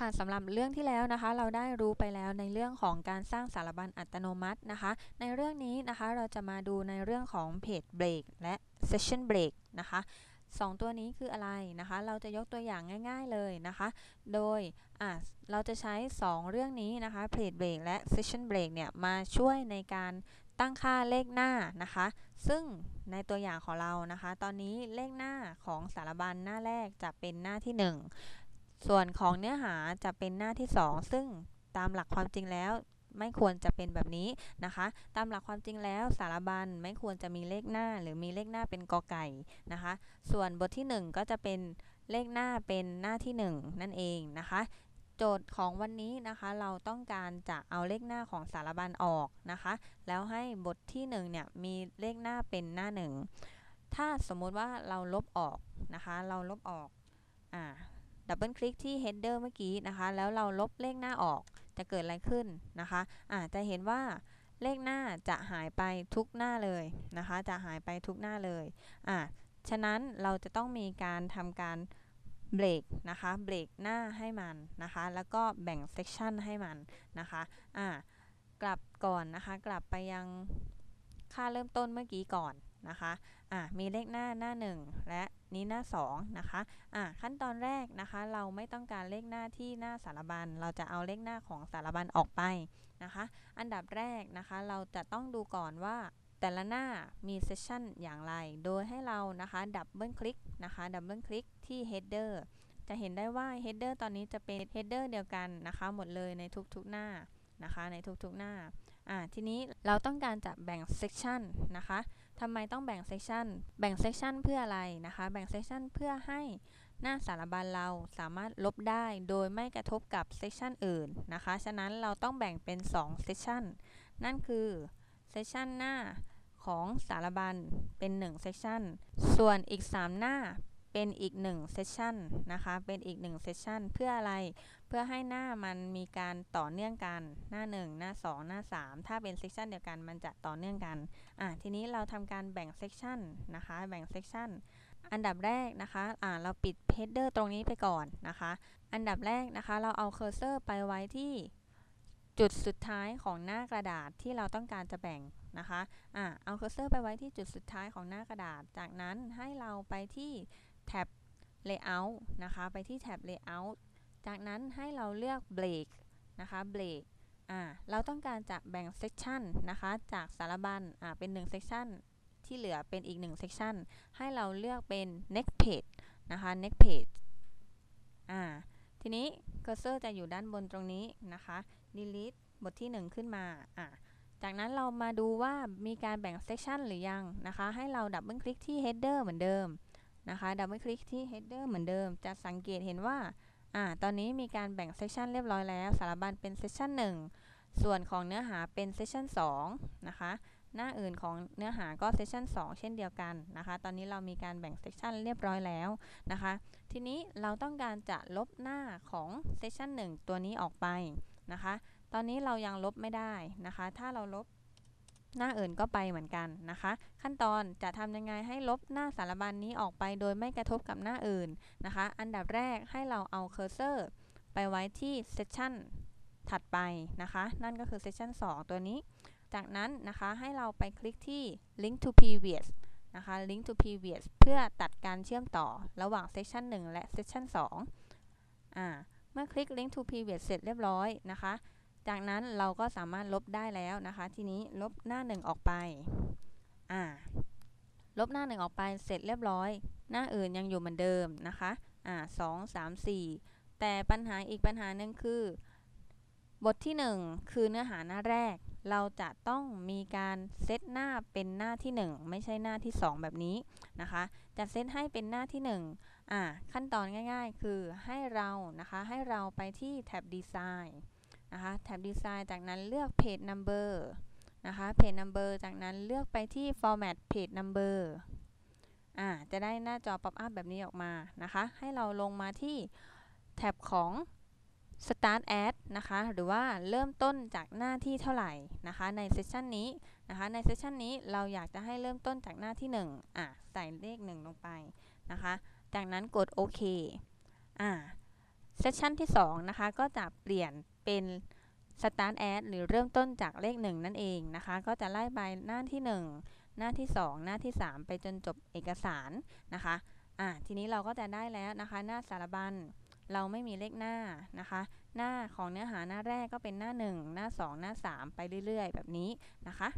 ค่ะสำหรับเรื่องที่แล้วนะคะ เราได้รู้ไปแล้วในเรื่องของการสร้างสารบัญอัตโนมัตินะคะ ในเรื่องนี้นะคะเราจะมาดูในเรื่องของ page break และ session break นะคะสองตัวนี้คืออะไรนะคะ เราจะยกตัวอย่างง่าย ๆเลยนะคะ โดยเราจะใช้ 2 เรื่องนี้นะคะ page break และ session break เนี่ยมาช่วยในการตั้งค่าเลขหน้านะคะ ซึ่งในตัวอย่างของเรานะคะ ตอนนี้เลขหน้าของสารบัญหน้าแรกจะเป็นหน้าที่ 1 ส่วนของเนื้อหาจะเป็นหน้าที่ 2 ซึ่งตามหลักความจริงแล้วไม่ควรจะเป็นแบบนี้นะคะ ตามหลักความจริงแล้วสารบัญไม่ควรจะมีเลขหน้า หรือมีเลขหน้าเป็นกอไก่นะคะ ส่วนบทที่ 1 ก็จะเป็นเลขหน้าเป็นหน้าที่ 1 นั่นเองนะคะ โจทย์ของวันนี้นะคะ เราต้องการจะเอาเลขหน้าของสารบัญออกนะคะ แล้วให้บทที่1เนี่ยมีเลขหน้าเป็นหน้า 1 ถ้าสมมุติว่าเราลบออกนะคะ เราลบออกอ่า ดับเบิลคลิกที่ header เมื่อกี้นะคะ แล้วเราลบเลขหน้าออกจะเกิดอะไรขึ้นนะคะอาจจะเห็นว่าเลขหน้าจะหายไปทุกหน้าเลยนะคะ จะหายไปทุกหน้าเลยอ่าฉะนั้นเราจะต้องมีการทำการเบรกนะคะเบรกหน้าให้มันนะคะ แล้วก็แบ่งเซกชันให้มันนะคะอ่ากลับก่อนนะคะ กลับไปยังค่าเริ่มต้นเมื่อกี้ก่อนนะคะอ่ามีเลขหน้าหน้า 1 และ นี้หน้า 2 นะคะอ่าขั้นตอนแรกนะคะ เราไม่ต้องการเลขหน้าที่หน้าสารบัญ เราจะเอาเลขหน้าของสารบัญออกไปนะคะ อันดับแรกนะคะ เราจะต้องดูก่อนว่าแต่ละหน้ามีเซสชันอย่างไร โดยให้เรานะคะดับเบิลคลิกนะคะดับเบิลคลิกที่ header จะเห็นได้ว่า header ตอนนี้จะเป็น header เดียวกันนะคะ หมดเลยในทุกๆหน้านะคะ ในทุกๆหน้า อ่า ทีนี้เราต้องการจะแบ่งเซสชันนะคะ ทำไมต้องแบ่งเซสชันแบ่งเซสชันเพื่ออะไรนะคะ แบ่งเซสชันเพื่อให้หน้าสารบัญเราสามารถลบได้โดยไม่กระทบกับเซสชันอื่นนะคะ ฉะนั้นเราต้องแบ่งเป็น2เซสชันนั่นคือเซสชันหน้าของสารบัญเป็น1เซสชันส่วนอีก 3 หน้า เป็นอีก1เซสชันนะคะ เป็นอีก1เซสชันเพื่ออะไร เพื่อให้หน้ามันมีการต่อเนื่องกัน หน้า 1 หน้า 2 หน้า 3 ถ้าเป็นเซสชันเดียวกันมันจะต่อเนื่องกัน อะ ทีนี้เราทำการแบ่งเซสชันนะคะ แบ่งเซสชันอันดับแรกนะคะ อ่า เราปิด header ตรงนี้ไปก่อนนะคะ อันดับแรกนะคะ เราเอาเคอร์เซอร์ไปไว้ที่จุดสุดท้ายของหน้ากระดาษที่เราต้องการจะแบ่งนะคะ อ่า เอาเคอร์เซอร์ไปไว้ที่จุดสุดท้ายของหน้ากระดาษ จากนั้นให้เราไปที่ แท็บ layout นะคะ ไปที่แท็บ layout จากนั้นให้เราเลือก break นะคะ break อ่า เราต้องการจะแบ่งเซสชันนะคะ จากสารบัญ อ่า เป็น1เซสชันที่เหลือเป็นอีก1เซสชันให้เราเลือกเป็น next page นะคะ next page อ่า ทีนี้เคอร์เซอร์จะอยู่ด้านบนตรงนี้นะคะ delete บทที่ 1 ขึ้นมา อ่าจากนั้นเรามาดูว่ามีการแบ่งเซสชันหรือยังนะคะ ให้เราดับเบิลคลิกที่ header เหมือนเดิม นะคะดับเบิลคลิกที่ header เหมือนเดิม จะสังเกตเห็นว่าอ่าตอนนี้มีการแบ่งเซสชันเรียบร้อยแล้ว สารบัญเป็นเซสชัน1 ส่วนของเนื้อหาเป็นเซสชัน2นะคะ หน้าอื่นของเนื้อหาก็เซสชัน2 เช่นเดียวกันนะคะ ตอนนี้เรามีการแบ่งเซสชันเรียบร้อยแล้วนะคะ ทีนี้เราต้องการจะลบหน้าของเซสชัน1ตัวนี้ออกไปนะคะ ตอนนี้เรายังลบไม่ได้นะคะ ถ้าเราลบ หน้าอื่นก็ไปเหมือนกันนะคะ ขั้นตอนจะทำยังไงให้ลบหน้าสารบัญนนี้ออกไปโดยไม่กระทบกับหน้าอื่นนะคะ อันดับแรกให้เราเอาเคอร์เซอร์ไปไว้ที่เซสชันถัดไปนะคะ นั่นก็คือเซสชัน2 ตัวนี้ จากนั้นนะคะให้เราไปคลิกที่ link to previous นะคะ link to previous เพื่อตัดการเชื่อมต่อระหว่างเซสชัน1และเซสชัน2อ่าเมื่อคลิก link to previous เสร็จเรียบร้อยนะคะ จากนั้นเราก็สามารถลบได้แล้วนะคะ ทีนี้ลบหน้าหนึ่งออกไป อ่า ลบหน้าหนึ่งออกไปเสร็จเรียบร้อย หน้าอื่นยังอยู่เหมือนเดิมนะคะ อ่าสองสามสี่แต่ปัญหาอีกปัญหาหนึ่งคือ บทที่ 1 คือเนื้อหาหน้าแรก เราจะต้องมีการเซตหน้าเป็นหน้าที่ 1 ไม่ใช่หน้าที่ 2 แบบนี้นะคะ จะเซตให้เป็นหน้าที่1อ่าขั้นตอนง่าย ๆ คือให้เรานะคะให้เราไปที่แท็บดีไซน์ นะคะแท็บดีไซน์จากนั้นเลือก page number นะคะ page number จากนั้นเลือกไปที่ format page number อ่าจะได้หน้าจอ pop up แบบนี้ออกมานะคะ ให้เราลงมาที่แท็บของ start at นะคะ หรือว่าเริ่มต้นจากหน้าที่เท่าไหร่นะคะ ในเซสชันนี้นะคะ ในเซสชันนี้เราอยากจะให้เริ่มต้นจากหน้าที่1อะใส่เลข 1 ลงไปนะคะ จากนั้นกดโอเคอ่า เซสชันที่ 2 นะคะ ก็จะเปลี่ยนเป็น start at หรือเริ่มต้นจากเลข 1 นั่นเองนะคะ ก็จะไล่ไปหน้าที่ 1 หน้าที่ 2 หน้าที่ 3 ไปจนจบเอกสารนะคะอ่าทีนี้เราก็จะได้แล้วนะคะ หน้าสารบัญเราไม่มีเลขหน้านะคะ หน้าของเนื้อหาหน้าแรกก็เป็นหน้า 1 หน้า 2 หน้า 3 ไปเรื่อย ๆ แบบนี้นะคะ